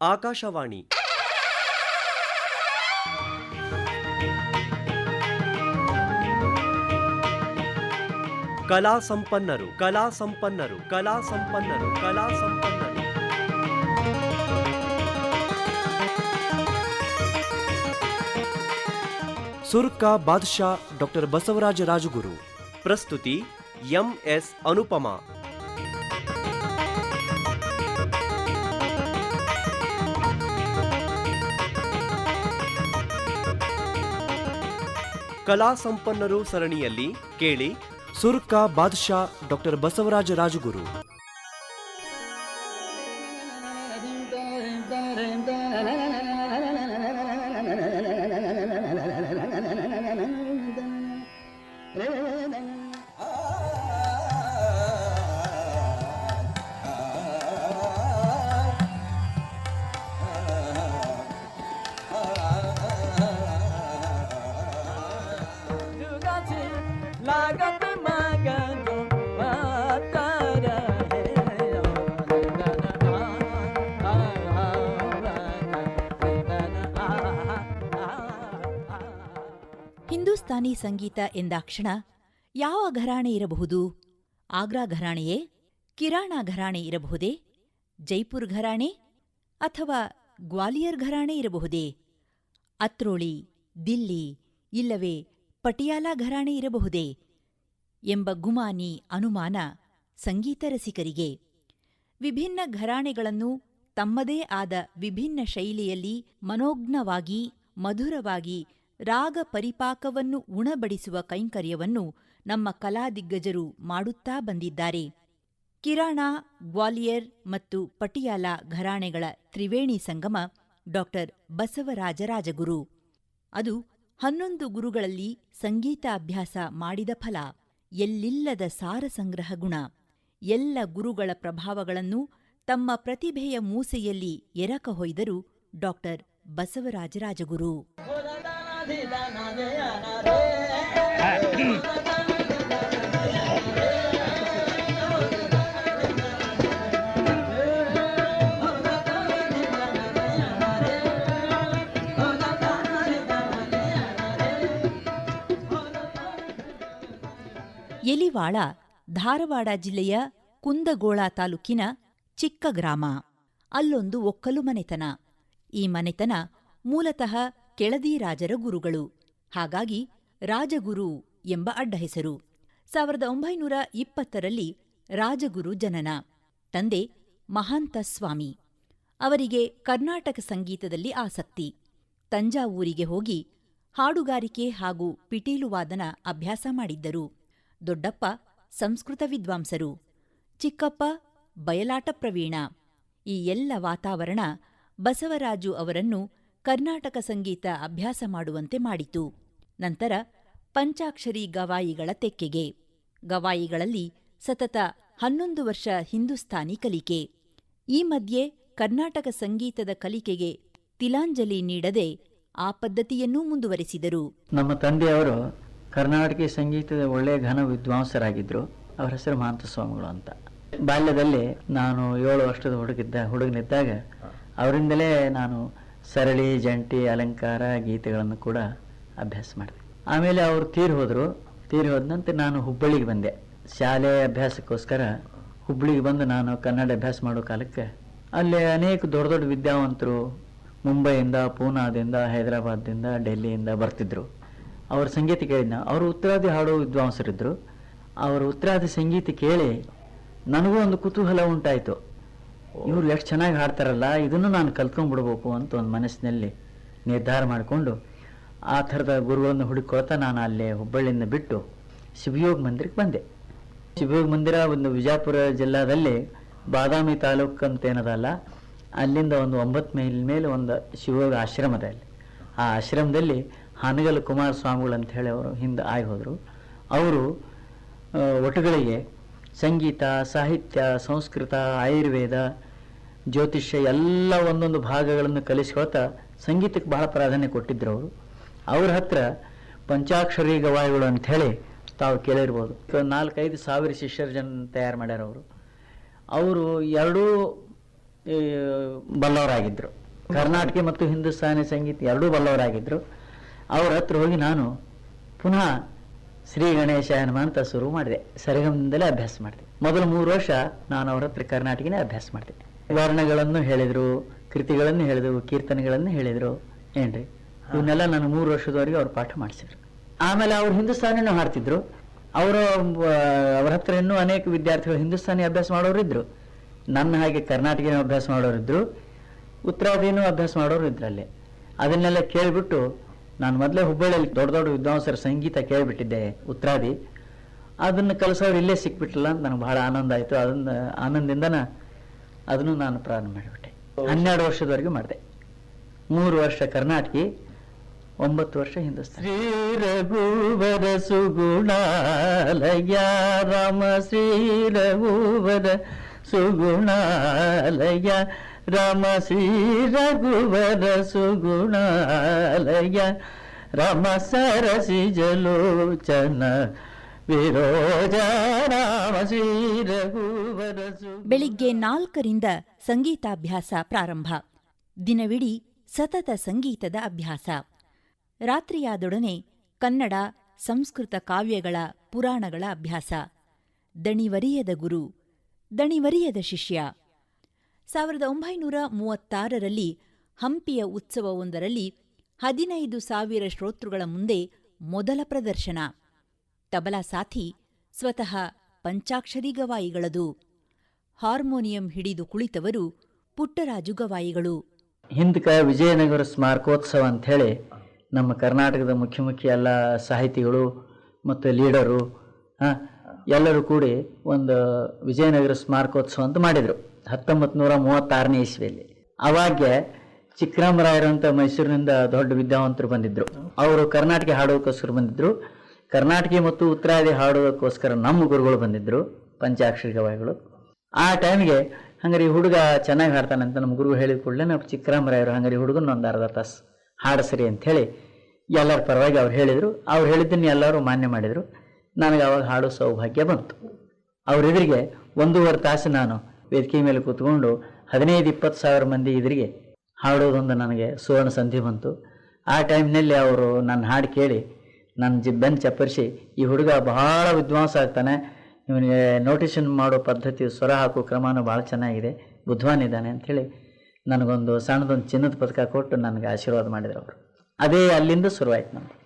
ಆಕಾಶವಾಣಿ. ಕಲಾ ಸಂಪನ್ನರು ಕಲಾ ಸಂಪನ್ನರು ಕಲಾ ಸಂಪನ್ನರು ಕಲಾ ಸಂಪನ್ನರು. ಸುರ್ಕ ಬಾದ್ಶಾ ಡಾಕ್ಟರ್ ಬಸವರಾಜ ರಾಜಗುರು. ಪ್ರಸ್ತುತಿ ಎಂಎಸ್ ಅನುಪಮಾ. ಕಲಾ ಸಂಪನ್ನರು ಸರಣಿಯಲ್ಲಿ ಕೇಳಿ ಸುರ್ಕ ಬಾದ್ಶಾ ಡಾಕ್ಟರ್ ಬಸವರಾಜ ರಾಜಗುರು. ಹಿಂದೂಸ್ತಾನಿ ಸಂಗೀತ ಎಂದಾಕ್ಷಣ ಯಾವ ಘರಾಣೆ ಇರಬಹುದು? ಆಗ್ರಾ ಘರಾಣೆಯೇ? ಕಿರಾಣ ಘರಾಣೆ ಇರಬಹುದೇ? ಜೈಪುರ್ ಘರಾಣೆ? ಅಥವಾ ಗ್ವಾಲಿಯರ್ ಘರಾಣೆ ಇರಬಹುದೇ? ಅತ್ರೋಳಿ, ದಿಲ್ಲಿ, ಇಲ್ಲವೇ ಪಟಿಯಾಲ ಘರಾಣೆ ಇರಬಹುದೇ? ಎಂಬ ಗುಮಾನಿ ಅನುಮಾನ ಸಂಗೀತ ರಸಿಕರಿಗೆ. ವಿಭಿನ್ನ ಘರಾಣೆಗಳನ್ನು ತಮ್ಮದೇ ಆದ ವಿಭಿನ್ನ ಶೈಲಿಯಲ್ಲಿ ಮನೋಜ್ಞವಾಗಿ, ಮಧುರವಾಗಿ ರಾಗ ಪರಿಪಾಕವನ್ನು ಉಣಬಡಿಸುವ ಕೈಂಕರ್ಯವನ್ನು ನಮ್ಮ ಕಲಾದಿಗ್ಗಜರು ಮಾಡುತ್ತಾ ಬಂದಿದ್ದಾರೆ. ಕಿರಾಣ, ಗ್ವಾಲಿಯರ್ ಮತ್ತು ಪಟಿಯಾಲ ಘರಾಣೆಗಳ ತ್ರಿವೇಣಿ ಸಂಗಮ ಡಾಕ್ಟರ್ ಬಸವರಾಜರಾಜಗುರು ಅದು ಹನ್ನೊಂದು ಗುರುಗಳಲ್ಲಿ ಸಂಗೀತಾಭ್ಯಾಸ ಮಾಡಿದ ಫಲ. ಎಲ್ಲಿಲ್ಲದ ಸಾರ ಸಂಗ್ರಹ ಗುಣ. ಎಲ್ಲ ಗುರುಗಳ ಪ್ರಭಾವಗಳನ್ನು ತಮ್ಮ ಪ್ರತಿಭೆಯ ಮೂಸೆಯಲ್ಲಿ ಎರಕ ಹೊಯ್ದರು ಡಾಕ್ಟರ್ ಬಸವರಾಜ ರಾಜಗುರು. ಎಲಿವಾಳ ಧಾರವಾಡ ಜಿಲ್ಲೆಯ ಕುಂದಗೋಳ ತಾಲೂಕಿನ ಚಿಕ್ಕ ಗ್ರಾಮ. ಅಲ್ಲೊಂದು ಒಕ್ಕಲು ಮನೆತನ. ಈ ಮನೆತನ ಮೂಲತಃ ಕೆಳದಿ ರಾಜರ ಗುರುಗಳು. ಹಾಗಾಗಿ ರಾಜಗುರು ಎಂಬ ಅಡ್ಡಹೆಸರು ಸಾವಿರದ ಒಂಬೈನೂರ ಇಪ್ಪತ್ತರಲ್ಲಿ ರಾಜಗುರು ಜನನ. ತಂದೆ ಮಹಾಂತ ಸ್ವಾಮಿ. ಅವರಿಗೆ ಕರ್ನಾಟಕ ಸಂಗೀತದಲ್ಲಿ ಆಸಕ್ತಿ. ತಂಜಾವೂರಿಗೆ ಹೋಗಿ ಹಾಡುಗಾರಿಕೆ ಹಾಗೂ ಪಿಟೀಲು ವಾದನ ಅಭ್ಯಾಸ ಮಾಡಿದ್ದರು. ದೊಡ್ಡಪ್ಪ ಸಂಸ್ಕೃತ ವಿದ್ವಾಂಸರು. ಚಿಕ್ಕಪ್ಪ ಬಯಲಾಟ ಪ್ರವೀಣ. ಈ ಎಲ್ಲ ವಾತಾವರಣ ಬಸವರಾಜು ಅವರನ್ನು ಕರ್ನಾಟಕ ಸಂಗೀತ ಅಭ್ಯಾಸ ಮಾಡುವಂತೆ ಮಾಡಿತು. ನಂತರ ಪಂಚಾಕ್ಷರಿ ಗವಾಯಿಗಳ ತೆಕ್ಕೆಗೆ. ಗವಾಯಿಗಳಲ್ಲಿ ಸತತ ಹನ್ನೊಂದು ವರ್ಷ ಹಿಂದೂಸ್ತಾನಿ ಕಲಿಕೆ. ಈ ಮಧ್ಯೆ ಕರ್ನಾಟಕ ಸಂಗೀತದ ಕಲಿಕೆಗೆ ತಿಲಾಂಜಲಿ ನೀಡದೆ ಆ ಪದ್ಧತಿಯನ್ನೂ ಮುಂದುವರೆಸಿದರು. ನಮ್ಮ ತಂದೆಯವರು ಕರ್ನಾಟಕ ಸಂಗೀತದ ಒಳ್ಳೆಯ ಘನ ವಿದ್ವಾಂಸರಾಗಿದ್ದರು ಅವರ ಹೆಸರು ಮಾಂತಸ್ವಾಮಿಗಳು ಅಂತ. ಬಾಲ್ಯದಲ್ಲಿ ನಾನು ಏಳು ವರ್ಷದ ಹುಡುಗಿದ್ದ ಹುಡುಗನಿದ್ದಾಗ ಅವರಿಂದಲೇ ನಾನು ಸರಳಿ, ಜಂಟಿ, ಅಲಂಕಾರ ಗೀತೆಗಳನ್ನು ಕೂಡ ಅಭ್ಯಾಸ ಮಾಡಿದೆ. ಆಮೇಲೆ ಅವರು ತೀರಿ ಹೋದರು. ತೀರಿ ಹೋದ ನಂತರ ನಾನು ಹುಬ್ಬಳ್ಳಿಗೆ ಬಂದೆ. ಶಾಲೆ ಅಭ್ಯಾಸಕ್ಕೋಸ್ಕರ ಹುಬ್ಬಳ್ಳಿಗೆ ಬಂದು ನಾನು ಕನ್ನಡ ಅಭ್ಯಾಸ ಮಾಡೋ ಕಾಲಕ್ಕೆ ಅಲ್ಲಿ ಅನೇಕ ದೊಡ್ಡ ದೊಡ್ಡ ವಿದ್ಯಾವಂತರು ಮುಂಬೈಯಿಂದ, ಪೂನಾದಿಂದ, ಹೈದರಾಬಾದ್ದಿಂದ, ಡೆಲ್ಲಿಯಿಂದ ಬರ್ತಿದ್ರು. ಅವ್ರ ಸಂಗೀತ ಕೇಳಿದ್ನ. ಅವರು ಉತ್ತರಾದಿ ಹಾಡೋ ವಿದ್ವಾಂಸರಿದ್ದರು ಅವರ ಉತ್ತರಾದಿ ಸಂಗೀತ ಕೇಳಿ ನನಗೂ ಒಂದು ಕುತೂಹಲ ಉಂಟಾಯಿತು. ಇವ್ರು ಎಷ್ಟು ಚೆನ್ನಾಗಿ ಹಾಡ್ತಾರಲ್ಲ, ಇದನ್ನು ನಾನು ಕಲ್ತ್ಕೊಂಡ್ಬಿಡ್ಬೇಕು ಅಂತ ಒಂದು ಮನಸ್ಸಿನಲ್ಲಿ ನಿರ್ಧಾರ ಮಾಡಿಕೊಂಡು ಆ ಥರದ ಗುರುಗಳನ್ನು ಹುಡುಕೊಳ್ತಾ ನಾನು ಅಲ್ಲಿ ಹುಬ್ಬಳ್ಳಿಯಿಂದ ಬಿಟ್ಟು ಶಿವಯೋಗ ಮಂದಿರಕ್ಕೆ ಬಂದೆ. ಶಿವಯೋಗ ಮಂದಿರ ಒಂದು ವಿಜಯಪುರ ಜಿಲ್ಲಾದಲ್ಲಿ ಬಾದಾಮಿ ತಾಲೂಕು ಅಂತ ಏನದಲ್ಲ, ಅಲ್ಲಿಂದ ಒಂದು ಒಂಬತ್ತು ಮೈಲ್ ಮೇಲೆ ಒಂದು ಶಿವಯೋಗ ಆಶ್ರಮ ಇದೆ ಅಲ್ಲಿ. ಆ ಆಶ್ರಮದಲ್ಲಿ ಹನಗಲ್ ಕುಮಾರ ಸ್ವಾಮಿಗಳು ಅಂತ ಹೇಳಿ ಅವರು ಹಿಂದೆ ಆಗಿ ಹೋದರು. ಅವರು ಒಟುಗಳಿಗೆ ಸಂಗೀತ, ಸಾಹಿತ್ಯ, ಸಂಸ್ಕೃತ, ಆಯುರ್ವೇದ ಜ್ಯೋತಿಷ್ಯ ಎಲ್ಲ ಒಂದೊಂದು ಭಾಗಗಳನ್ನು ಕಲಿಸ್ಕೊಳ್ತಾ ಸಂಗೀತಕ್ಕೆ ಬಹಳ ಪ್ರಾಧಾನ್ಯ ಕೊಟ್ಟಿದ್ರು ಅವರು. ಅವ್ರ ಹತ್ರ ಪಂಚಾಕ್ಷರಿ ಗವಾಯಿಗಳು ಅಂಥೇಳಿ ತಾವು ಕೇಳಿರ್ಬೋದು. ನಾಲ್ಕೈದು ಸಾವಿರ ಶಿಷ್ಯರ ಜನ ತಯಾರು ಮಾಡ್ಯಾರ ಅವರು. ಅವರು ಎರಡೂ ಬಲ್ಲವರಾಗಿದ್ದರು ಕರ್ನಾಟಕ ಮತ್ತು ಹಿಂದೂಸ್ತಾನಿ ಸಂಗೀತ ಎರಡೂ ಬಲ್ಲವರಾಗಿದ್ದರು ಅವ್ರ ಹತ್ರ ಹೋಗಿ ನಾನು ಪುನಃ ಶ್ರೀ ಗಣೇಶ ಹನುಮಂತ ಶುರು ಮಾಡಿದೆ. ಸರಿಗಮದಿಂದಲೇ ಅಭ್ಯಾಸ ಮಾಡಿದೆ. ಮೊದಲು ಮೂರು ವರ್ಷ ನಾನು ಅವರ ಹತ್ರ ಕರ್ನಾಟಕನೇ ಅಭ್ಯಾಸ ಮಾಡಿದೆ. ವರ್ಣಗಳನ್ನು ಹೇಳಿದರು ಕೃತಿಗಳನ್ನು ಹೇಳಿದರು ಕೀರ್ತನೆಗಳನ್ನು ಹೇಳಿದರು ಏನ್ರಿ? ಇವನ್ನೆಲ್ಲ ನಾನು ಮೂರು ವರ್ಷದವರೆಗೆ ಅವ್ರು ಪಾಠ ಮಾಡಿಸಿದ್ರು. ಆಮೇಲೆ ಅವ್ರು ಹಿಂದೂಸ್ತಾನಿನೂ ಹಾಡ್ತಿದ್ರು. ಅವರು ಅವ್ರ ಹತ್ರ ಇನ್ನೂ ಅನೇಕ ವಿದ್ಯಾರ್ಥಿಗಳು ಹಿಂದೂಸ್ತಾನಿ ಅಭ್ಯಾಸ ಮಾಡೋರು ಇದ್ರು. ನನ್ನ ಹಾಗೆ ಕರ್ನಾಟಕ ಅಭ್ಯಾಸ ಮಾಡೋರು ಇದ್ರು. ಉತ್ತರಾದಿನೂ ಅಭ್ಯಾಸ ಮಾಡೋರು ಇದ್ರಲ್ಲಿ ಅದನ್ನೆಲ್ಲ ಕೇಳಿಬಿಟ್ಟು ನಾನು ಮೊದಲೇ ಹುಬ್ಬಳ್ಳಿಯಲ್ಲಿ ದೊಡ್ಡ ದೊಡ್ಡ ವಿದ್ವಾಂಸರ ಸಂಗೀತ ಕೇಳಿಬಿಟ್ಟಿದ್ದೆ ಉತ್ತರಾದಿ. ಅದನ್ನು ಕಲಿಸೋರು ಇಲ್ಲೇ ಸಿಕ್ಬಿಟ್ರಲ್ಲ ಅಂತ ನನಗೆ ಬಹಳ ಆನಂದ ಆಯಿತು. ಅದನ್ನ ಆನಂದದಿಂದನ ಅದನ್ನು ನಾನು ಪ್ರಾರಂಭ ಮಾಡಿಬಿಟ್ಟೆ ಹನ್ನೆರಡು ವರ್ಷದವರೆಗೂ ಮಾಡಿದೆ ಮೂರು ವರ್ಷ ಕರ್ನಾಟಕಿ ಒಂಬತ್ತು ವರ್ಷ ಹಿಂದೂಸ್ತಾನಿ ಶ್ರೀ ರಘುವರ ಸುಗುಣಾಲಯ ರಾಮ ಶ್ರೀ ರಘುವರ ಸುಗುಣಾಲಯ ರಾಮ ಶ್ರೀ ರಘುವರ ಸುಗುಣಾಲಯ ರಾಮ ಸರಸಿ ಜಲೋಚನ ಬೆಳಿಗ್ಗೆ ನಾಲ್ಕರಿಂದ ಸಂಗೀತಾಭ್ಯಾಸ ಪ್ರಾರಂಭ. ದಿನವಿಡೀ ಸತತ ಸಂಗೀತದ ಅಭ್ಯಾಸ. ರಾತ್ರಿಯಾದೊಡನೆ ಕನ್ನಡ, ಸಂಸ್ಕೃತ ಕಾವ್ಯಗಳ ಪುರಾಣಗಳ ಅಭ್ಯಾಸ. ದಣಿವರಿಯದ ಗುರು, ದಣಿವರಿಯದ ಶಿಷ್ಯ. ಸಾವಿರದ ಒಂಬೈನೂರ ಮೂವತ್ತಾರರಲ್ಲಿ ಹಂಪಿಯ ಉತ್ಸವವೊಂದರಲ್ಲಿ ಹದಿನೈದು ಸಾವಿರ ಶ್ರೋತೃಗಳ ಮುಂದೆ ಮೊದಲ ಪ್ರದರ್ಶನ. ತಬಲಾ ಸಾಥಿ ಸ್ವತಃ ಪಂಚಾಕ್ಷರಿ ಗವಾಯಿಗಳದು. ಹಾರ್ಮೋನಿಯಂ ಹಿಡಿದು ಕುಳಿತವರು ಪುಟ್ಟರಾಜು ಗವಾಯಿಗಳು. ಹಿಂದಕ ವಿಜಯನಗರ ಸ್ಮಾರಕೋತ್ಸವ ಅಂಥೇಳಿ ನಮ್ಮ ಕರ್ನಾಟಕದ ಮುಖ್ಯ ಮುಖ್ಯ ಎಲ್ಲ ಸಾಹಿತಿಗಳು ಮತ್ತು ಲೀಡರು ಎಲ್ಲರೂ ಕೂಡಿ ಒಂದು ವಿಜಯನಗರ ಸ್ಮಾರಕೋತ್ಸವ ಅಂತ ಮಾಡಿದರು. ಹತ್ತೊಂಬತ್ತು ನೂರ ಮೂವತ್ತಾರನೇ ಇಸ್ವಿಯಲ್ಲಿ. ಅವಾಗ ಚಿಕ್ಕರಾಮರಾಯರು ಅಂತ ಮೈಸೂರಿನಿಂದ ದೊಡ್ಡ ವಿದ್ಯಾವಂತರು ಬಂದಿದ್ದರು ಅವರು ಕರ್ನಾಟಕ ಹಾಡೋಕ್ಕೋಸ್ಕರ ಬಂದಿದ್ದರು ಕರ್ನಾಟಕ ಮತ್ತು ಉತ್ತರಾದಿ ಹಾಡೋದಕ್ಕೋಸ್ಕರ ನಮ್ಮ ಗುರುಗಳು ಬಂದಿದ್ದರು ಪಂಚಾಕ್ಷರಿ ಗವಾಯಿಗಳು. ಆ ಟೈಮ್ಗೆ ಹಂಗಾರೆ ಹುಡುಗ ಚೆನ್ನಾಗಿ ಹಾಡ್ತಾನೆ ಅಂತ ನಮ್ಮ ಗುರು ಹೇಳಿದ ಕೂಡಲೇ ನಾವು ಚಿಕ್ಕರಾಮರಾಯರು ಹಂಗಾರೆ ಹುಡುಗನ ಒಂದು ಅರ್ಧ ತಾಸು ಹಾಡಸ್ರಿ ಅಂಥೇಳಿ ಎಲ್ಲರ ಪರವಾಗಿ ಅವ್ರು ಹೇಳಿದರು. ಅವ್ರು ಹೇಳಿದ್ದನ್ನು ಎಲ್ಲರೂ ಮಾನ್ಯ ಮಾಡಿದರು. ನನಗೆ ಅವಾಗ ಹಾಡೋ ಸೌಭಾಗ್ಯ ಬಂತು. ಅವರೆದುರಿಗೆ ಒಂದೂವರೆ ತಾಸು ನಾನು ವೇದಿಕೆ ಮೇಲೆ ಕೂತ್ಕೊಂಡು ಹದಿನೈದು, ಇಪ್ಪತ್ತು ಸಾವಿರ ಮಂದಿ ಎದುರಿಗೆ ಹಾಡೋದೊಂದು ನನಗೆ ಸುವರ್ಣ ಸಂಧಿ ಬಂತು. ಆ ಟೈಮ್ನಲ್ಲಿ ಅವರು ನನ್ನ ಹಾಡು ಕೇಳಿ ನನ್ನ ಜಿ ಚಪ್ಪರಿಸಿ ಈ ಹುಡುಗ ಬಹಳ ವಿದ್ವಾಂಸ ಆಗ್ತಾನೆ. ಇವನಿಗೆ ನೋಟಿಷನ್ ಮಾಡೋ ಪದ್ಧತಿ ಸ್ವರ ಹಾಕೋ ಕ್ರಮನೂ ಭಾಳ ಚೆನ್ನಾಗಿದೆ. ಬುದ್ಧವಾನ್ ಇದ್ದಾನೆ ಅಂಥೇಳಿ ನನಗೊಂದು ಸಣ್ಣದೊಂದು ಚಿನ್ನದ ಪದಕ ಕೊಟ್ಟು ನನಗೆ ಆಶೀರ್ವಾದ ಮಾಡಿದ್ರು ಅವರು. ಅದೇ ಅಲ್ಲಿಂದ ಶುರುವಾಯ್ತು ನಮ್ಮದು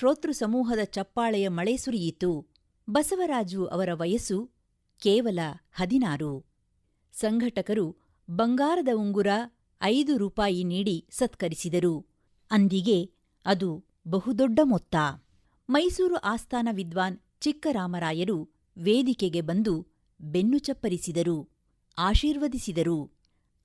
ಶ್ರೋತೃ ಸಮೂಹದ ಚಪ್ಪಾಳೆಯ ಮಳೆ ಸುರಿಯಿತು. ಬಸವರಾಜು ಅವರ ವಯಸ್ಸು ಕೇವಲ ಹದಿನಾರು. ಸಂಘಟಕರು ಬಂಗಾರದ ಉಂಗುರ ಐದು ರೂಪಾಯಿ ನೀಡಿ ಸತ್ಕರಿಸಿದರು. ಅಂದಿಗೆ ಅದು ಬಹುದೊಡ್ಡ ಮೊತ್ತ. ಮೈಸೂರು ಆಸ್ಥಾನ ವಿದ್ವಾನ್ ಚಿಕ್ಕರಾಮರಾಯರು ವೇದಿಕೆಗೆ ಬಂದು ಬೆನ್ನು ಚಪ್ಪರಿಸಿದರು, ಆಶೀರ್ವದಿಸಿದರು.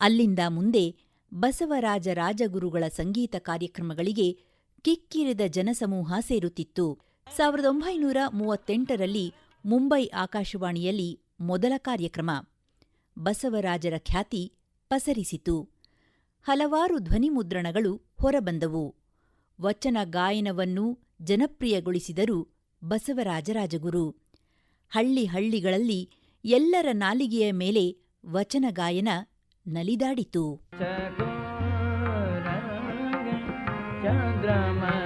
ಅಲ್ಲಿಂದ ಮುಂದೆ ಬಸವರಾಜ ರಾಜಗುರುಗಳ ಸಂಗೀತ ಕಾರ್ಯಕ್ರಮಗಳಿಗೆ ಕಿಕ್ಕಿರಿದ ಜನಸಮೂಹ ಸೇರುತ್ತಿತ್ತು. ಸಾವಿರದ ಒಂಬೈನೂರ ಮೂವತ್ತೆಂಟರಲ್ಲಿ ಮುಂಬೈ ಆಕಾಶವಾಣಿಯಲ್ಲಿ ಮೊದಲ ಕಾರ್ಯಕ್ರಮ. ಬಸವರಾಜರ ಖ್ಯಾತಿ ಪಸರಿಸಿತು. ಹಲವಾರು ಧ್ವನಿಮುದ್ರಣಗಳು ಹೊರಬಂದವು. ವಚನ ಗಾಯನವನ್ನು ಜನಪ್ರಿಯಗೊಳಿಸಿದರು ಬಸವರಾಜರಾಜಗುರು ಹಳ್ಳಿ ಹಳ್ಳಿಗಳಲ್ಲಿ ಎಲ್ಲರ ನಾಲಿಗೆಯ ಮೇಲೆ ವಚನ ಗಾಯನ ನಲಿದಾಡಿತು. Rama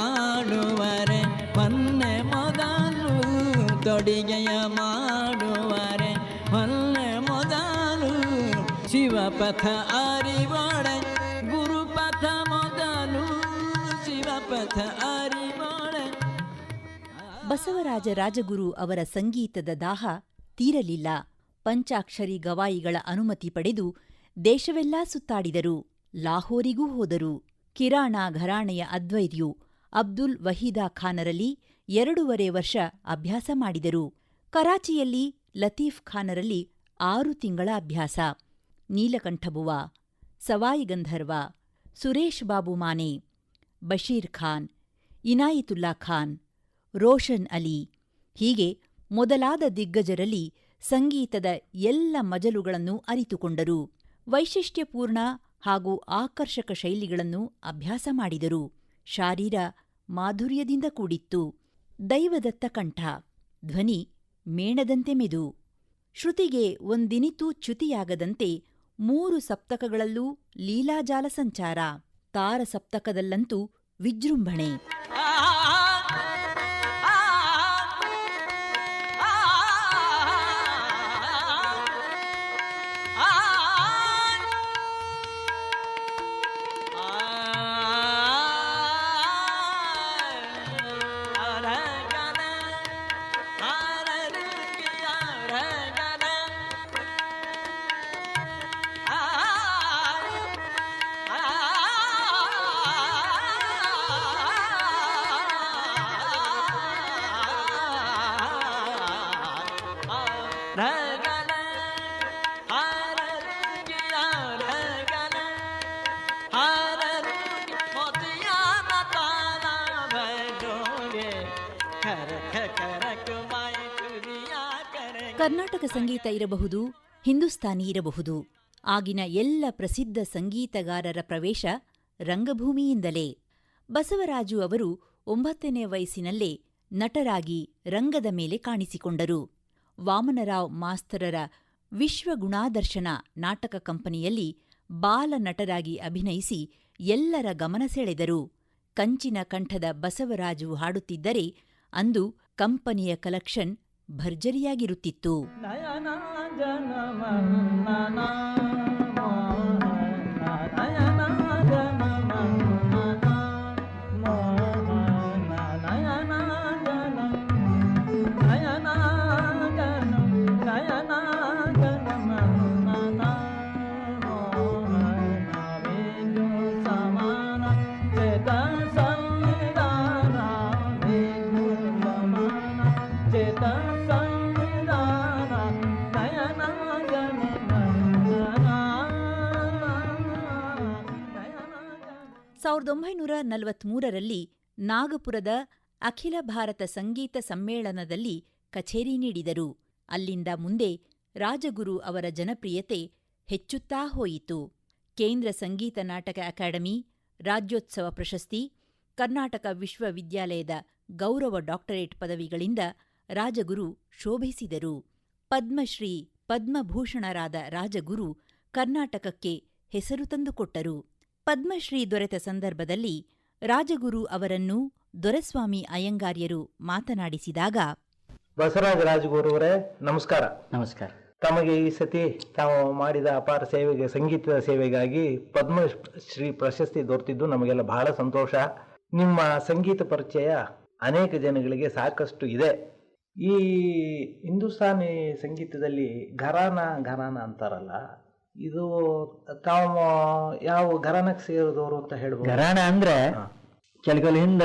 ತೊಡಿಗೆಯ ಮಾಡುವರೆ ಹೊಲ್ಲ ಮೊದಲು ಶಿವಪಥ ಅರಿವಾಡೆ ಗುರುಪಥ ಮೊದಲು ಶಿವಪಥ ಅರಿವಾಡೆ ಬಸವರಾಜ ರಾಜಗುರು ಅವರ ಸಂಗೀತದ ದಾಹ ತೀರಲಿಲ್ಲ. ಪಂಚಾಕ್ಷರಿ ಗವಾಯಿಗಳ ಅನುಮತಿ ಪಡೆದು ದೇಶವೆಲ್ಲಾ ಸುತ್ತಾಡಿದರು. ಲಾಹೋರಿಗೂ ಹೋದರು. ಕಿರಾಣ ಘರಾಣೆಯ ಅದ್ವೈರ್ಯು ಅಬ್ದುಲ್ ವಹೀದಾ ಖಾನರಲ್ಲಿ ಎರಡೂವರೆ ವರ್ಷ ಅಭ್ಯಾಸ ಮಾಡಿದರು. ಕರಾಚಿಯಲ್ಲಿ ಲತೀಫ್ ಖಾನರಲ್ಲಿ ಆರು ತಿಂಗಳ ಅಭ್ಯಾಸ. ನೀಲಕಂಠಬುವ ಸವಾಯಿ ಗಂಧರ್ವ, ಸುರೇಶ್ ಬಾಬು ಮಾನೆ, ಬಶೀರ್ ಖಾನ್, ಇನಾಯಿತುಲ್ಲಾ ಖಾನ್, ರೋಷನ್ ಅಲಿ. ಹೀಗೆ ಮೊದಲಾದ ದಿಗ್ಗಜರಲ್ಲಿ ಸಂಗೀತದ ಎಲ್ಲ ಮಜಲುಗಳನ್ನು ಅರಿತುಕೊಂಡರು. ವೈಶಿಷ್ಟ್ಯಪೂರ್ಣ ಹಾಗೂ ಆಕರ್ಷಕ ಶೈಲಿಗಳನ್ನು ಅಭ್ಯಾಸ ಮಾಡಿದರು. ಶಾರೀರ ಮಾಧುರ್ಯದಿಂದ ಕೂಡಿತ್ತು. ದೈವದತ್ತ ಕಂಠ, ಧ್ವನಿ ಮೇಣದಂತೆ ಮೆದು. ಶ್ರುತಿಗೆ ಒಂದಿನಿತೂ ಚ್ಯುತಿಯಾಗದಂತೆ ಮೂರು ಸಪ್ತಕಗಳಲ್ಲೂ ಲೀಲಾಜಾಲ ಸಂಚಾರ ತಾರ ಸಪ್ತಕದಲ್ಲಂತೂ ವಿಜೃಂಭಣೆ. ಕರ್ನಾಟಕ ಸಂಗೀತ ಇರಬಹುದು, ಹಿಂದೂಸ್ತಾನಿ ಇರಬಹುದು. ಆಗಿನ ಎಲ್ಲ ಪ್ರಸಿದ್ಧ ಸಂಗೀತಗಾರರ ಪ್ರವೇಶ ರಂಗಭೂಮಿಯಿಂದಲೇ. ಬಸವರಾಜು ಅವರು ಒಂಬತ್ತನೇ ವಯಸ್ಸಿನಲ್ಲೇ ನಟರಾಗಿ ರಂಗದ ಮೇಲೆ ಕಾಣಿಸಿಕೊಂಡರು. ವಾಮನರಾವ್ ಮಾಸ್ತರರ ವಿಶ್ವಗುಣಾದರ್ಶನ ನಾಟಕ ಕಂಪನಿಯಲ್ಲಿ ಬಾಲ ನಟರಾಗಿ ಅಭಿನಯಿಸಿ ಎಲ್ಲರ ಗಮನ ಸೆಳೆದರು. ಕಂಚಿನ ಕಂಠದ ಬಸವರಾಜು ಹಾಡುತ್ತಿದ್ದರೆ ಅಂದು ಕಂಪನಿಯ ಕಲೆಕ್ಷನ್ ಭರ್ಜರಿಯಾಗಿರುತ್ತಿತ್ತು. ನಲವತ್ಮೂರರಲ್ಲಿ ನಾಗಪುರದ ಅಖಿಲ ಭಾರತ ಸಂಗೀತ ಸಮ್ಮೇಳನದಲ್ಲಿ ಕಛೇರಿ ನೀಡಿದರು. ಅಲ್ಲಿಂದ ಮುಂದೆ ರಾಜಗುರು ಅವರ ಜನಪ್ರಿಯತೆ ಹೆಚ್ಚುತ್ತಾ ಹೋಯಿತು. ಕೇಂದ್ರ ಸಂಗೀತ ನಾಟಕ ಅಕಾಡೆಮಿ, ರಾಜ್ಯೋತ್ಸವ ಪ್ರಶಸ್ತಿ, ಕರ್ನಾಟಕ ವಿಶ್ವವಿದ್ಯಾಲಯದ ಗೌರವ ಡಾಕ್ಟರೇಟ್ ಪದವಿಗಳಿಂದ ರಾಜಗುರು ಶೋಭಿಸಿದರು. ಪದ್ಮಶ್ರೀ ಪದ್ಮಭೂಷಣರಾದ ರಾಜಗುರು ಕರ್ನಾಟಕಕ್ಕೆ ಹೆಸರು ತಂದುಕೊಟ್ಟರು. ಪದ್ಮಶ್ರೀ ದೊರೆತ ಸಂದರ್ಭದಲ್ಲಿ ರಾಜಗುರು ಅವರನ್ನು ದೊರೆಸ್ವಾಮಿ ಅಯ್ಯಂಗಾರ್ಯರು ಮಾತನಾಡಿಸಿದಾಗ ಬಸವರಾಜ ರಾಜಗುರುವರೇ ನಮಸ್ಕಾರ. ನಮಸ್ಕಾರ. ತಮಗೆ ಈ ಸತಿ ತಾವು ಮಾಡಿದ ಅಪಾರ ಸೇವೆಗೆ ಸಂಗೀತದ ಸೇವೆಗಾಗಿ ಪದ್ಮಶ್ರೀ ಪ್ರಶಸ್ತಿ ದೊರೆತಿದ್ದು ನಮಗೆಲ್ಲ ಬಹಳ ಸಂತೋಷ. ನಿಮ್ಮ ಸಂಗೀತ ಪರಿಚಯ ಅನೇಕ ಜನಗಳಿಗೆ ಸಾಕಷ್ಟು ಇದೆ. ಈ ಹಿಂದೂಸ್ತಾನಿ ಸಂಗೀತದಲ್ಲಿ ಘರಾನ ಘರಾನ ಅಂತಾರಲ್ಲ ಇದು ತಾವು ಯಾವ ಘರಾನಕ್ಕೆ ಸೇರಿದವರು ಅಂತ ಹೇಳ್ಬೋದು. ಘರಾಣ ಅಂದ್ರೆ ಕೆಲ ಹಿಂದ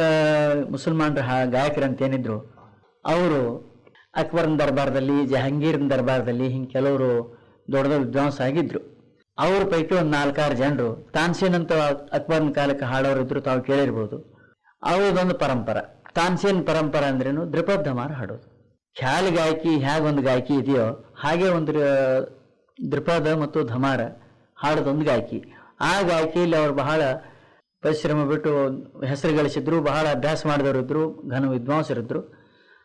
ಮುಸಲ್ಮಾನರ ಗಾಯಕರಂತ ಏನಿದ್ರು ಅವರು ಅಕ್ಬರ್ನ ದರ್ಬಾರದಲ್ಲಿ ಜಹಾಂಗೀರ್ನ ದರ್ಬಾರದಲ್ಲಿ ಹಿಂಗೆ ಕೆಲವರು ದೊಡ್ಡ ದೊಡ್ಡ ವಿದ್ವಾಂಸ ಆಗಿದ್ರು. ಅವ್ರ ಪೈಕಿ ಒಂದು ನಾಲ್ಕಾರು ಜನರು ತಾನ್ಸೇನ್ ಅಂತ ಅಕ್ಬರ್ನ ಕಾಲಕ್ಕೆ ಹಾಡೋರು ಇದ್ರು ತಾವು ಕೇಳಿರ್ಬೋದು. ಅವ್ರದೊಂದು ಪರಂಪರ. ತಾನ್ಸೇನ್ ಪರಂಪರ ಅಂದ್ರೇನು ದ್ರಿಪದ್ ಧಮಾರ್ ಹಾಡೋದು. ಖ್ಯಾಲ್ ಗಾಯಕಿ ಹೇಗೊಂದು ಗಾಯಕಿ ಇದೆಯೋ ಹಾಗೆ ಒಂದು ದ್ರಿಪದ ಮತ್ತು ಧಮಾರ ಹಾಡದೊಂದು ಗಾಯಕಿ ಆ ಗಾಯಕಿಯಲ್ಲಿ ಅವರು ಬಹಳ ಪರಿಶ್ರಮ ಬಿಟ್ಟು ಹೆಸರು ಗಳಿಸಿದ್ರು, ಬಹಳ ಅಭ್ಯಾಸ ಮಾಡಿದವರು ಇದ್ರು ಘನ ವಿದ್ವಾಂಸರಿದ್ರು.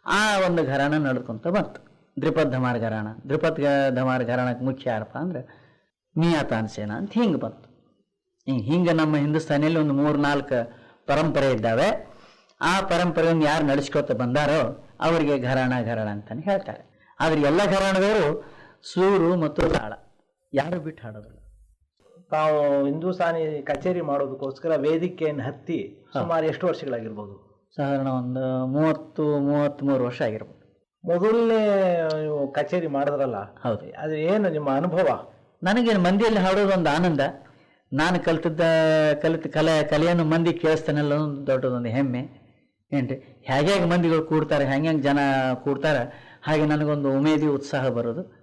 ಆ ಒಂದು ಘರಾಣ ನಡ್ಕೊಂತ ಬಂತು. ದ್ರಿಪದ್ ಧಮಾರ್ ಘರಾಣ. ದ್ರಿಪದ್ ಧಮಾರ್ ಘರಾಣಕ್ಕೆ ಮುಖ್ಯ ಯಾರಪ್ಪ ಅಂದ್ರೆ ಮಿಯಾ ತಾನ್ಸೇನ ಅಂತ ಹಿಂಗೆ ಬಂತು. ಹಿಂಗೆ ಹಿಂಗೆ ನಮ್ಮ ಹಿಂದೂಸ್ತಾನಿಯಲ್ಲಿ ಒಂದು ಮೂರು ನಾಲ್ಕು ಪರಂಪರೆ ಇದ್ದಾವೆ. ಆ ಪರಂಪರೆಯನ್ನು ಯಾರು ನಡೆಸ್ಕೊತ ಬಂದಾರೋ ಅವರಿಗೆ ಘರಾಣ ಘರಾಣ ಅಂತಾನೆ ಹೇಳ್ತಾರೆ. ಆದ್ರೆ ಎಲ್ಲ ಘರಾಣದವರು ಸೂರು ಮತ್ತು ತಾಳ. ಯಾರು ಬಿಟ್ಟು ಹಾಡೋದಿಲ್ಲ. ತಾವು ಹಿಂದೂಸ್ತಾನಿ ಕಚೇರಿ ಮಾಡೋದಕ್ಕೋಸ್ಕರ ವೇದಿಕೆಯನ್ನು ಹತ್ತಿ ಸುಮಾರು ಎಷ್ಟು ವರ್ಷಗಳಾಗಿರ್ಬೋದು? ಸಾಧಾರಣ ಒಂದು ಮೂವತ್ತು ಮೂವತ್ತ್ಮೂರು ವರ್ಷ ಆಗಿರ್ಬೋದು. ಮೊದಲನೇ ಕಚೇರಿ ಮಾಡಿದ್ರಲ್ಲ ಹೌದು. ಅದು ಏನು ನಿಮ್ಮ ಅನುಭವ? ನನಗೆ ಮಂದಿಯಲ್ಲಿ ಹಾಡೋದು ಒಂದು ಆನಂದ. ನಾನು ಕಲಿತಿದ್ದ ಕಲಿತ ಕಲೆ ಕಲೆಯನ್ನು ಮಂದಿ ಕೇಳಿಸ್ತಾನೆಲ್ಲ ಒಂದು ದೊಡ್ಡದೊಂದು ಹೆಮ್ಮೆ. ಏನ್ರಿ? ಹೇಗೆ ಮಂದಿಗಳು ಕೂಡ್ತಾರೆ ಹೆಂಗೆ ಜನ ಕೂಡ್ತಾರೆ ಹಾಗೆ ನನಗೊಂದು ಉಮೇದಿ ಉತ್ಸಾಹ ಬರೋದು.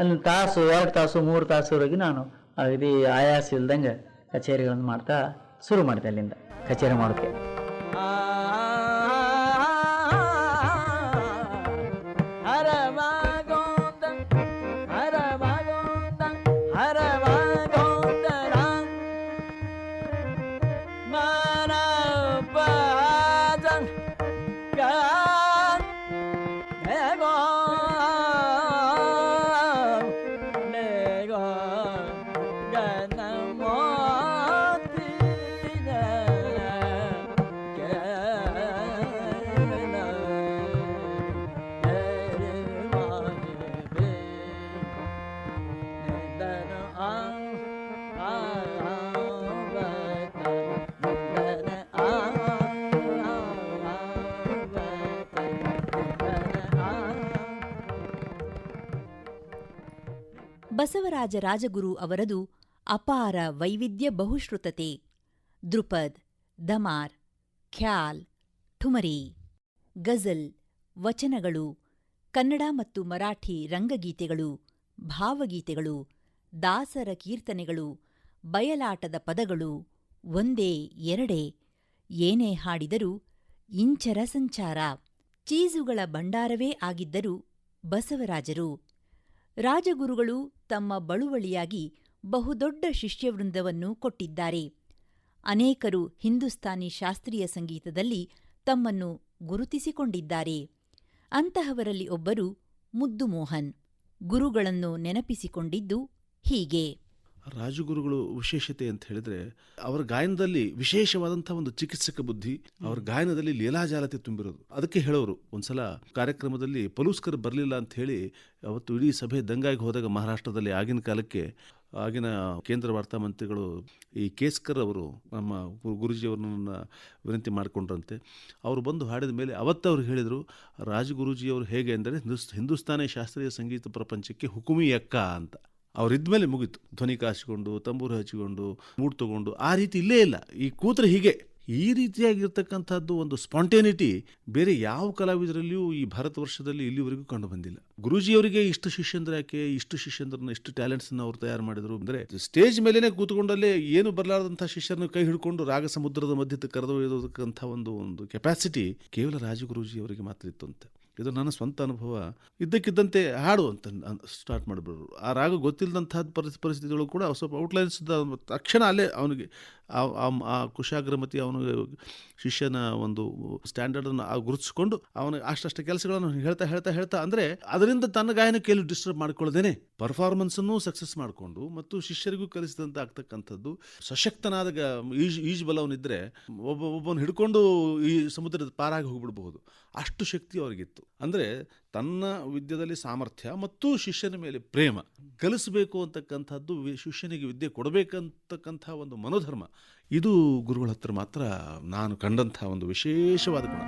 ಅಲ್ಲಿ ತಾಸು ಎರಡು ತಾಸು, ಮೂರು ತಾಸುವರೆಗೆ ನಾನು ಅಗದಿ ಆಯಾಸ ಇಲ್ದಂಗೆ ಕಚೇರಿಗಳನ್ನು ಮಾಡ್ತಾ ಶುರು ಮಾಡಿದೆ ಅಲ್ಲಿಂದ ಕಚೇರಿ ಮಾಡೋಕ್ಕೆ. ಬಸವರಾಜ ರಾಜಗುರು ಅವರದು ಅಪಾರ ವೈವಿಧ್ಯ ಬಹುಶ್ರುತತೆ. ದೃಪದ್, ದಮಾರ್, ಖ್ಯಾಲ್, ಠುಮರಿ. ಗಜಲ್, ವಚನಗಳು, ಕನ್ನಡ ಮತ್ತು ಮರಾಠಿ ರಂಗಗೀತೆಗಳು, ಭಾವಗೀತೆಗಳು, ದಾಸರ ಕೀರ್ತನೆಗಳು, ಬಯಲಾಟದ ಪದಗಳು ಒಂದೇ, ಎರಡೇ. ಏನೇ ಹಾಡಿದರೂ ಇಂಚರ ಸಂಚಾರ. ಚೀಸುಗಳ ಭಂಡಾರವೇ ಆಗಿದ್ದರು ಬಸವರಾಜರು. ರಾಜಗುರುಗಳು ತಮ್ಮ ಬಳುವಳಿಯಾಗಿ ಬಹುದೊಡ್ಡ ಶಿಷ್ಯವೃಂದವನ್ನು ಕೊಟ್ಟಿದ್ದಾರೆ. ಅನೇಕರು ಹಿಂದೂಸ್ತಾನಿ ಶಾಸ್ತ್ರೀಯ ಸಂಗೀತದಲ್ಲಿ ತಮ್ಮನ್ನು ಗುರುತಿಸಿಕೊಂಡಿದ್ದಾರೆ. ಅಂತಹವರಲ್ಲಿ ಒಬ್ಬರು ಮುದ್ದು ಮೋಹನ್ ಗುರುಗಳನ್ನು ನೆನಪಿಸಿಕೊಂಡಿದ್ದು ಹೀಗೆ. ರಾಜಗುರುಗಳು ವಿಶೇಷತೆ ಅಂತ ಹೇಳಿದ್ರೆ ಅವರ ಗಾಯನದಲ್ಲಿ ವಿಶೇಷವಾದಂಥ ಒಂದು ಚಿಕಿತ್ಸಕ ಬುದ್ಧಿ ಅವರ ಗಾಯನದಲ್ಲಿ ಲೀಲಾಜಾಲತೆ ತುಂಬಿರೋದು. ಅದಕ್ಕೆ ಹೇಳೋರು ಒಂದ್ಸಲ ಕಾರ್ಯಕ್ರಮದಲ್ಲಿ ಪಲೂಸ್ಕರ್ ಬರಲಿಲ್ಲ ಅಂತ ಹೇಳಿ ಅವತ್ತು ಇಡೀ ಸಭೆ ದಂಗಾಗಿ ಹೋದಾಗ ಮಹಾರಾಷ್ಟ್ರದಲ್ಲಿ ಆಗಿನ ಕಾಲಕ್ಕೆ ಆಗಿನ ಕೇಂದ್ರ ವಾರ್ತಾ ಮಂತ್ರಿಗಳು ಈ ಕೇಸ್ಕರ್ ಅವರು ನಮ್ಮ ಗುರುಜಿಯವ್ರನ್ನ ವಿನಂತಿ ಮಾಡಿಕೊಂಡ್ರಂತೆ. ಅವರು ಬಂದು ಹಾಡಿದ ಮೇಲೆ ಅವತ್ತು ಅವ್ರು ಹೇಳಿದರು ರಾಜಗುರುಜಿಯವರು ಹೇಗೆ ಅಂದರೆ ಹಿಂದೂಸ್ ಹಿಂದೂಸ್ತಾನಿ ಶಾಸ್ತ್ರೀಯ ಸಂಗೀತ ಪ್ರಪಂಚಕ್ಕೆ ಹುಕುಮಿ ಅಕ್ಕ ಅಂತ. ಅವ್ರಿದ್ಮೇಲೆ ಮುಗೀತು. ಧ್ವನಿ ಕಾಸಿಕೊಂಡು, ತಂಬೂರು ಹಚ್ಚಿಕೊಂಡು ಮೂಡ್ ತಗೊಂಡು, ಆ ರೀತಿ ಇಲ್ಲೇ ಇಲ್ಲ. ಈ ಕೂತ್ರೆ ಹೀಗೆ. ಈ ರೀತಿಯಾಗಿರ್ತಕ್ಕಂಥದ್ದು ಒಂದು ಸ್ಪಾಂಟೇನಿಟಿ ಬೇರೆ ಯಾವ ಕಲಾವಿದರಲ್ಲಿಯೂ ಈ ಭಾರತ ವರ್ಷದಲ್ಲಿ ಇಲ್ಲಿವರೆಗೂ ಕಂಡು ಬಂದಿಲ್ಲ. ಗುರೂಜಿಯವರಿಗೆ ಇಷ್ಟು ಶಿಷ್ಯಂದ್ರ ಯಾಕೆ? ಇಷ್ಟು ಶಿಷ್ಯಂದ್ರನ್ನ, ಇಷ್ಟು ಟ್ಯಾಲೆಂಟ್ಸನ್ನು ಅವ್ರು ತಯಾರು ಮಾಡಿದ್ರು ಅಂದರೆ ಸ್ಟೇಜ್ ಮೇಲೇನೆ ಕೂತ್ಕೊಂಡಲ್ಲೇ ಏನು ಬರಲಾರದಂಥ ಶಿಷ್ಯರನ್ನು ಕೈ ಹಿಡ್ಕೊಂಡು ರಾಗ ಸಮುದ್ರದ ಮಧ್ಯಕ್ಕೆ ಕರೆದೊಯ್ಯೋದಕ್ಕಂಥ ಒಂದು ಒಂದು ಕೆಪಾಸಿಟಿ ಕೇವಲ ರಾಜಗುರೂಜಿಯವರಿಗೆ ಮಾತ್ರ ಇತ್ತು ಅಂತ ಇದು ನನ್ನ ಸ್ವಂತ ಅನುಭವ. ಇದ್ದಕ್ಕಿದ್ದಂತೆ ಹಾಡು ಅಂತ ಸ್ಟಾರ್ಟ್ ಮಾಡಿಬಿಡ್ರು. ಆ ರಾಗ ಗೊತ್ತಿಲ್ಲದಂತಹ ಪರಿಸ್ಥಿತಿ ಪರಿಸ್ಥಿತಿಗಳು ಕೂಡ ಸ್ವಲ್ಪ ಔಟ್ಲೈನ್ಸ್ ತಕ್ಷಣ ಅಲ್ಲೇ ಅವನಿಗೆ, ಆ- ಕುಶಾಗ್ರಮತಿ ಅವನು ಶಿಷ್ಯನ ಒಂದು ಸ್ಟ್ಯಾಂಡರ್ಡನ್ನು ಗುರುತಿಸಿಕೊಂಡು ಅವನಿಗೆ ಅಷ್ಟಷ್ಟು ಕೆಲಸಗಳನ್ನು ಹೇಳ್ತಾ ಹೇಳ್ತಾ ಹೇಳ್ತಾ ಅಂದರೆ ಅದರಿಂದ ತನ್ನ ಗಾಯನಕ್ಕೆ ಡಿಸ್ಟರ್ಬ್ ಮಾಡ್ಕೊಳ್ಳದೇನೆ. ಪರ್ಫಾರ್ಮೆನ್ಸನ್ನು ಸಕ್ಸಸ್ ಮಾಡಿಕೊಂಡು ಮತ್ತು ಶಿಷ್ಯರಿಗೂ ಕಲಿಸಿದಂತೆ ಆಗ್ತಕ್ಕಂಥದ್ದು ಸಶಕ್ತನಾದ ಈಜ್, ಈಜು ಬಲವನಿದ್ದರೆ ಒಬ್ಬ, ಒಬ್ಬನ ಹಿಡ್ಕೊಂಡು ಈ ಸಮುದ್ರದ ಪಾರಾಗಿ ಹೋಗ್ಬಿಡ್ಬಹುದು. ಅಷ್ಟು ಶಕ್ತಿ ಅವರಿಗಿತ್ತು. ಅಂದರೆ ತನ್ನ ವಿದ್ಯದಲ್ಲಿ ಸಾಮರ್ಥ್ಯ ಮತ್ತು ಶಿಷ್ಯನ ಮೇಲೆ ಪ್ರೇಮ. ಕಲಿಸಬೇಕು ಅಂತಕ್ಕಂಥದ್ದು ಶಿಷ್ಯನಿಗೆ ವಿದ್ಯೆ ಕೊಡಬೇಕಂತಕ್ಕಂಥ ಒಂದು ಮನೋಧರ್ಮ. ಇದು ಗುರುಗಳ ಹತ್ರ ಮಾತ್ರ ನಾನು ಕಂಡಂಥ ಒಂದು ವಿಶೇಷವಾದ ಗುಣ.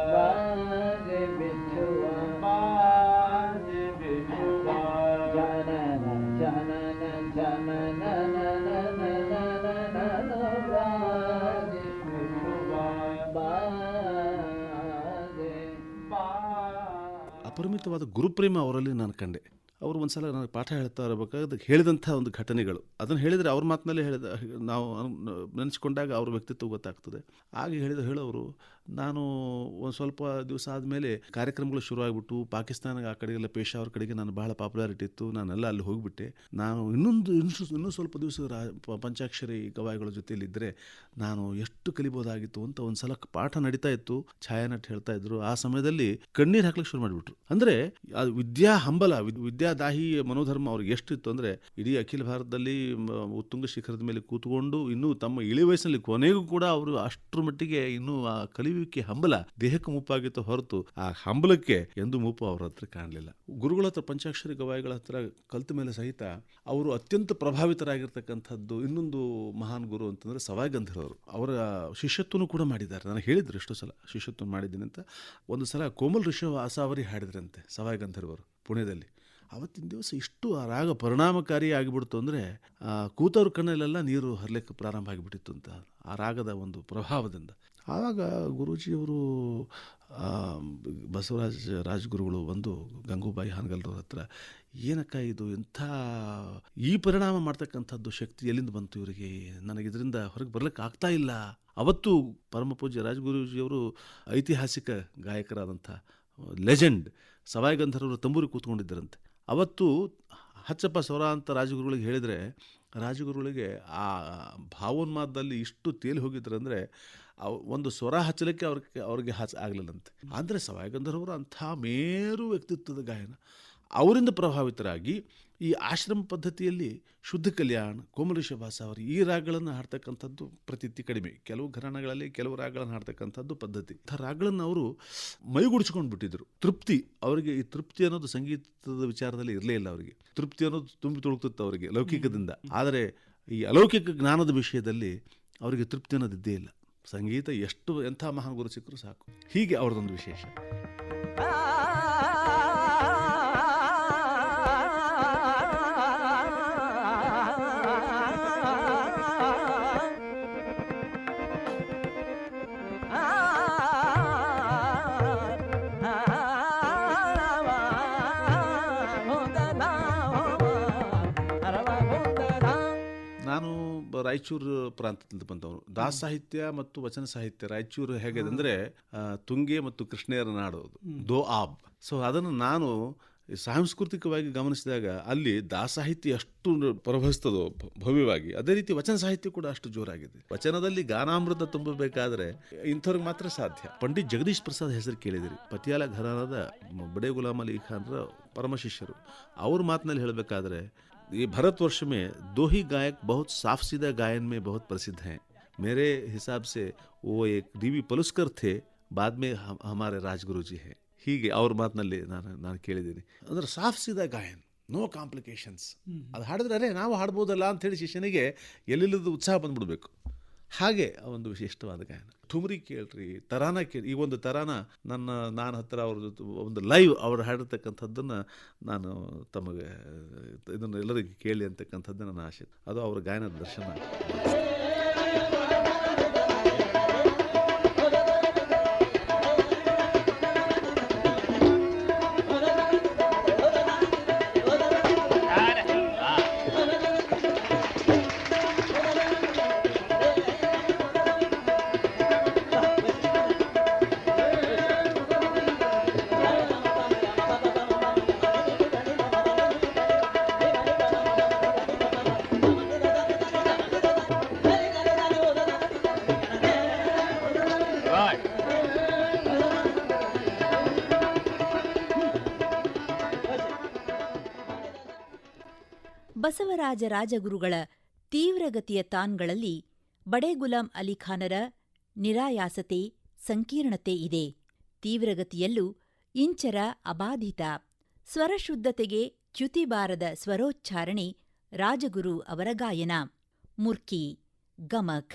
ಬಾಜೆ ಅಪರಿಮಿತವಾದ ಗುರುಪ್ರೇಮ ಅವರಲ್ಲಿ ನಾನು ಕಂಡೆ. ಅವರು ಒಂದು ಸಲ ನನಗೆ ಪಾಠ ಹೇಳ್ತಾ ಇರಬೇಕಾದ್ರೆ ಹೇಳಿದಂಥ ಒಂದು ಘಟನೆಗಳು. ಅದನ್ನು ಹೇಳಿದರೆ ಅವ್ರ ಮಾತಿನಲ್ಲೇ ಹೇಳಿದ ನಾವು ನೆನೆಸ್ಕೊಂಡಾಗ ಅವ್ರ ವ್ಯಕ್ತಿತ್ವ ಗೊತ್ತಾಗ್ತದೆ. ಆಗ ಹೇಳಿದ ಹೇಳೋರು, ನಾನು ಒಂದು ಸ್ವಲ್ಪ ದಿವಸ ಆದಮೇಲೆ ಕಾರ್ಯಕ್ರಮಗಳು ಶುರುವಾಗ್ಬಿಟ್ಟು ಪಾಕಿಸ್ತಾನ ಆ ಕಡೆಗೆಲ್ಲ ಪೇಶಾವರ್ ಕಡೆಗೆ ನಾನು ಬಹಳ ಪಾಪ್ಯುಲಾರಿಟಿ ಇತ್ತು. ನಾನೆಲ್ಲ ಅಲ್ಲಿ ಹೋಗಿಬಿಟ್ಟೆ. ನಾನು ಇನ್ನೊಂದು ಇನ್ನೂ ಇನ್ನೂ ಸ್ವಲ್ಪ ದಿವಸ ಪಂಚಾಕ್ಷರಿ ಗವಾಯಿಗಳ ಜೊತೆಯಲ್ಲಿದ್ದರೆ ನಾನು ಎಷ್ಟು ಕಲಿಬೋದಾಗಿತ್ತು ಅಂತ ಒಂದು ಸಲ ಪಾಠ ನಡೀತಾ ಇತ್ತು. ಛಾಯಾನಟ್ ಹೇಳ್ತಾ ಇದ್ರು. ಆ ಸಮಯದಲ್ಲಿ ಕಣ್ಣೀರು ಹಾಕ್ಲಿಕ್ಕೆ ಶುರು ಮಾಡಿಬಿಟ್ರು. ಅಂದರೆ ಅದು ವಿದ್ಯಾ ಹಂಬಲ, ವಿದ್- ವಿದ್ಯಾದಾಹಿ ಮನೋಧರ್ಮ ಅವ್ರಿಗೆ ಎಷ್ಟಿತ್ತು ಅಂದರೆ ಇಡೀ ಅಖಿಲ ಭಾರತದಲ್ಲಿ ಉತ್ತುಂಗ ಶಿಖರದ ಮೇಲೆ ಕೂತ್ಕೊಂಡು ಇನ್ನೂ ತಮ್ಮ ಇಳಿ ವಯಸ್ಸಿನಲ್ಲಿ ಕೊನೆಗೂ ಕೂಡ ಅವರು ಅಷ್ಟರ ಮಟ್ಟಿಗೆ ಇನ್ನೂ ಆ ಕಲಿಯುವಿಕೆ ಹಂಬಲ, ದೇಹಕ್ಕೆ ಮುಪ್ಪಾಗಿತ್ತು ಹೊರತು ಆ ಹಂಬಲಕ್ಕೆ ಎಂದು ಮುಪ್ಪು ಅವರ ಹತ್ರ ಕಾಣಲಿಲ್ಲ. ಗುರುಗಳ ಹತ್ರ, ಪಂಚಾಕ್ಷರಿ ಗವಾಯಿಗಳ ಹತ್ರ ಕಲ್ತ ಮೇಲೆ ಸಹಿತ ಅವರು ಅತ್ಯಂತ ಪ್ರಭಾವಿತರಾಗಿರ್ತಕ್ಕಂಥದ್ದು ಇನ್ನೊಂದು ಮಹಾನ್ ಗುರು ಅಂತಂದ್ರೆ ಸವಾಯ್ ಗಂಧರ್ವರು ಅವರ ಶಿಷ್ಯತ್ವನು ಕೂಡ ಮಾಡಿದ್ದಾರೆ. ನಾನು ಹೇಳಿದ್ರು ಎಷ್ಟೋ ಸಲ ಶಿಷ್ಯತ್ವ ಮಾಡಿದ್ದೀನಿ ಅಂತ. ಒಂದು ಸಲ ಕೋಮಲ್ ಋಷಿ ಆಸಾವರಿ ಹಾಡಿದ್ರಂತೆ ಸವಾಯ್ ಗಂಧರ್ವರು ಪುಣೆದಲ್ಲಿ. ಅವತ್ತಿನ ದಿವಸ ಇಷ್ಟು ಆ ರಾಗ ಪರಿಣಾಮಕಾರಿ ಆಗಿಬಿಡ್ತು ಅಂದರೆ ಕೂತವ್ರ ಕಣ್ಣಲ್ಲೆಲ್ಲ ನೀರು ಹರ್ಲಿಕ್ಕೆ ಪ್ರಾರಂಭ ಆಗಿಬಿಟ್ಟಿತ್ತು ಅಂತ ಆ ರಾಗದ ಒಂದು ಪ್ರಭಾವದಿಂದ. ಆವಾಗ ಗುರೂಜಿಯವರು ಬಸವರಾಜ್ ರಾಜಗುರುಗಳು ಬಂದು ಗಂಗೂಬಾಯಿ ಹಾನಗಲ್ರವ್ರ ಹತ್ರ, ಏನಕ್ಕ ಇದು ಇಂಥ ಈ ಪರಿಣಾಮ ಮಾಡ್ತಕ್ಕಂಥದ್ದು ಶಕ್ತಿ ಎಲ್ಲಿಂದ ಬಂತು ಇವರಿಗೆ? ನನಗೆ ಇದರಿಂದ ಹೊರಗೆ ಬರ್ಲಿಕ್ಕೆ ಆಗ್ತಾ ಇಲ್ಲ. ಅವತ್ತು ಪರಮ ಪೂಜ್ಯ ರಾಜಗುರೂಜಿಯವರು ಐತಿಹಾಸಿಕ ಗಾಯಕರಾದಂಥ ಲೆಜೆಂಡ್ ಸವಾಯಿ ಗಂಧರ್ವರು ತಂಬೂರಿ ಕೂತ್ಕೊಂಡಿದ್ದರಂತೆ. ಅವತ್ತು ಹಚ್ಚಪ್ಪ ಸ್ವರ ಅಂತ ರಾಜಗುರುಗಳಿಗೆ ಹೇಳಿದರೆ, ರಾಜಗುರುಗಳಿಗೆ ಆ ಭಾವೋನ್ಮಾದದಲ್ಲಿ ಇಷ್ಟು ತೇಲಿ ಹೋಗಿದ್ರಂದರೆ ಅವ ಒಂದು ಸ್ವರ ಹಚ್ಚಲಿಕ್ಕೆ ಅವ್ರಿಗೆ ಅವ್ರಿಗೆ ಹಚ್ಚ ಆಗಲಿಲ್ಲಂತೆ. ಅಂದರೆ ಸವಾಯ ಗಂಧರ್ವರು ಅಂಥ ಮೇರು ವ್ಯಕ್ತಿತ್ವದ ಗಾಯನ, ಅವರಿಂದ ಪ್ರಭಾವಿತರಾಗಿ ಈ ಆಶ್ರಮ ಪದ್ಧತಿಯಲ್ಲಿ ಶುದ್ಧ ಕಲ್ಯಾಣ ಕೋಮಲೇಶ ಭಾಸ ಅವರು ಈ ರಾಗಗಳನ್ನು ಹಾಡ್ತಕ್ಕಂಥದ್ದು ಪ್ರತೀತಿ ಕಡಿಮೆ. ಕೆಲವು ಘರಾಣಗಳಲ್ಲಿ ಕೆಲವು ರಾಗಗಳನ್ನು ಹಾಡ್ತಕ್ಕಂಥದ್ದು ಪದ್ಧತಿ. ಇಂಥ ರಾಗಗಳನ್ನು ಅವರು ಮೈಗೂಡಿಸ್ಕೊಂಡು ಬಿಟ್ಟಿದ್ರು ತೃಪ್ತಿ ಅವರಿಗೆ ಈ ತೃಪ್ತಿ ಅನ್ನೋದು ಸಂಗೀತದ ವಿಚಾರದಲ್ಲಿ ಇರಲೇ ಇಲ್ಲ ಅವರಿಗೆ. ತೃಪ್ತಿ ಅನ್ನೋದು ತುಂಬಿ ತುಳುಕ್ತಿತ್ತು ಅವರಿಗೆ ಲೌಕಿಕದಿಂದ. ಆದರೆ ಈ ಅಲೌಕಿಕ ಜ್ಞಾನದ ವಿಷಯದಲ್ಲಿ ಅವರಿಗೆ ತೃಪ್ತಿ ಅನ್ನೋದು ಇದ್ದೇ ಇಲ್ಲ. ಸಂಗೀತ ಎಷ್ಟು ಎಂಥ ಮಹಾನ್ ಗುರು ಸಿಕ್ಕರೂ ಸಾಕು. ಹೀಗೆ ಅವ್ರದ್ದೊಂದು ವಿಶೇಷ. ರಾಯಚೂರು ಪ್ರಾಂತದಿಂದ ಬಂದವರು. ದಾಸ ಸಾಹಿತ್ಯ ಮತ್ತು ವಚನ ಸಾಹಿತ್ಯ ರಾಯಚೂರು ಹೇಗಿದೆ ಅಂದರೆ ತುಂಗೆ ಮತ್ತು ಕೃಷ್ಣೆಯರ ನಾಡು ದೋ ಆಬ್. ಸೊ ಅದನ್ನು ನಾನು ಸಾಂಸ್ಕೃತಿಕವಾಗಿ ಗಮನಿಸಿದಾಗ ಅಲ್ಲಿ ದಾಸ ಸಾಹಿತ್ಯ ಎಷ್ಟು ಪ್ರಭವಿಸ್ತದೋ ಭವ್ಯವಾಗಿ. ಅದೇ ರೀತಿ ವಚನ ಸಾಹಿತ್ಯ ಕೂಡ ಅಷ್ಟು ಜೋರಾಗಿದೆ. ವಚನದಲ್ಲಿ ಗಾನಾಮೃತ ತುಂಬಬೇಕಾದ್ರೆ ಇಂಥವ್ರಿಗೆ ಮಾತ್ರ ಸಾಧ್ಯ. ಪಂಡಿತ್ ಜಗದೀಶ್ ಪ್ರಸಾದ್ ಹೆಸರು ಕೇಳಿದಿರಿ. ಪತಿಯಾಲ ಘರಾನದ ಬಡೆ ಗುಲಾಮ್ ಅಲಿ ಖಾನ್ರ ಪರಮಶಿಷ್ಯರು ಅವ್ರ ಮಾತಿನಲ್ಲಿ ಹೇಳಬೇಕಾದ್ರೆ ये भारतवर्ष में दो ही गायक बहुत साफ सीधा गायन में बहुत प्रसिद्ध हैं मेरे हिसाब से वो एक ಡಿ ವಿ ಪಲುಸ್ಕರ್ थे बाद में हम हमारे राजगुरु जी हैं ಹೀಗೆ ಅವ್ರ ಮಾತಿನಲ್ಲಿ ನಾನು ನಾನು ಕೇಳಿದ್ದೀನಿ ಅಂದ್ರೆ ಸಾಫ್ ಸೀದಾ ಗಾಯನ್ ನೋ ಕಾಂಪ್ಲಿಕೇಶನ್ಸ್ ಅದು ಹಾಡಿದ್ರೆ ಅರೆ ನಾವು ಹಾಡ್ಬೋದಲ್ಲ ಅಂಥೇಳಿ ಶಿಷ್ಯನಿಗೆ ಎಲ್ಲಿಲ್ಲದ ಉತ್ಸಾಹ ಬಂದ್ಬಿಡ್ಬೇಕು ಹಾಗೆ ಒಂದು ವಿಶಿಷ್ಟವಾದ ಗಾಯನ. ಠುಮ್ರಿ ಕೇಳ್ರಿ, ತರಾನ ಕೇಳಿ ಈ ಒಂದು ತರಾನ ನನ್ನ, ನಾನು ಹತ್ರ ಅವ್ರ ಜೊತೆ ಒಂದು ಲೈವ್ ಅವ್ರು ಹಾಡಿರ್ತಕ್ಕಂಥದ್ದನ್ನು ನಾನು ತಮಗೆ, ಇದನ್ನು ಎಲ್ಲರಿಗೂ ಕೇಳಿ ಅಂತಕ್ಕಂಥದ್ದು ನನ್ನ ಆಶೆ. ಅದು ಅವರ ಗಾಯನದ ದರ್ಶನ. ಬಸವರಾಜ ರಾಜಗುರುಗಳ ತೀವ್ರಗತಿಯ ತಾನ್ಗಳಲ್ಲಿ ಬಡೆ ಗುಲಾಂ ಅಲಿಖಾನರ ನಿರಾಯಾಸತೆ, ಸಂಕೀರ್ಣತೆ ಇದೆ. ತೀವ್ರಗತಿಯಲ್ಲೂ ಇಂಚರ ಅಬಾಧಿತ. ಸ್ವರಶುದ್ಧತೆಗೆ ಚ್ಯುತಿಬಾರದ ಸ್ವರೋಚ್ಚಾರಣೆ ರಾಜಗುರು ಅವರ ಗಾಯನ. ಮುರ್ಕಿ, ಗಮಕ್,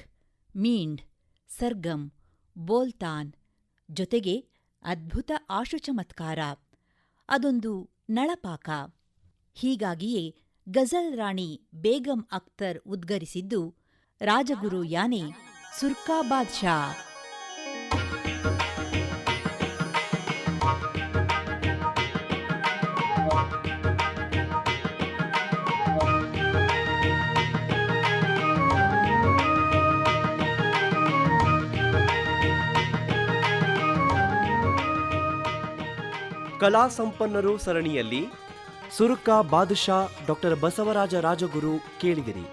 ಮೀಂಡ್, ಸರ್ಗಂ, ಬೋಲ್ತಾನ್ ಜೊತೆಗೆ ಅದ್ಭುತ ಆಶುಚಮತ್ಕಾರ ಅದೊಂದು ನಳಪಾಕ. ಹೀಗಾಗಿಯೇ ಗಜಲ್ ರಾಣಿ ಬೇಗಂ ಅಖ್ತರ್ ಉದ್ಗರಿಸಿದ್ದು ರಾಜಗುರು ಯಾನೆ ಸುರ್ಕಾ ಶಾ. ಕಲಾ ಸಂಪನ್ನರು ಸರಣಿಯಲ್ಲಿ ಸುರುಕಾ ಬಾದುಷಾ, ಡಾಕ್ಟರ್ ಬಸವರಾಜ ರಾಜಗುರು, ಕೇಳಿದಿರಿ.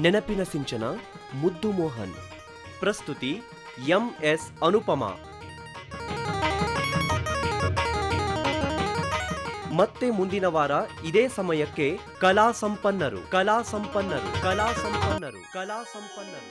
ನೆನಪಿನ ಸಿಂಚನ, ಮುದ್ದು ಮೋಹನ್. ಪ್ರಸ್ತುತಿ, ಎಂಎಸ್ ಅನುಪಮ. ಮತ್ತೆ ಮುಂದಿನ ವಾರ ಇದೇ ಸಮಯಕ್ಕೆ ಕಲಾ ಸಂಪನ್ನರು ಕಲಾ ಸಂಪನ್ನರು ಕಲಾ ಸಂಪನ್ನರು ಕಲಾ ಸಂಪನ್ನರು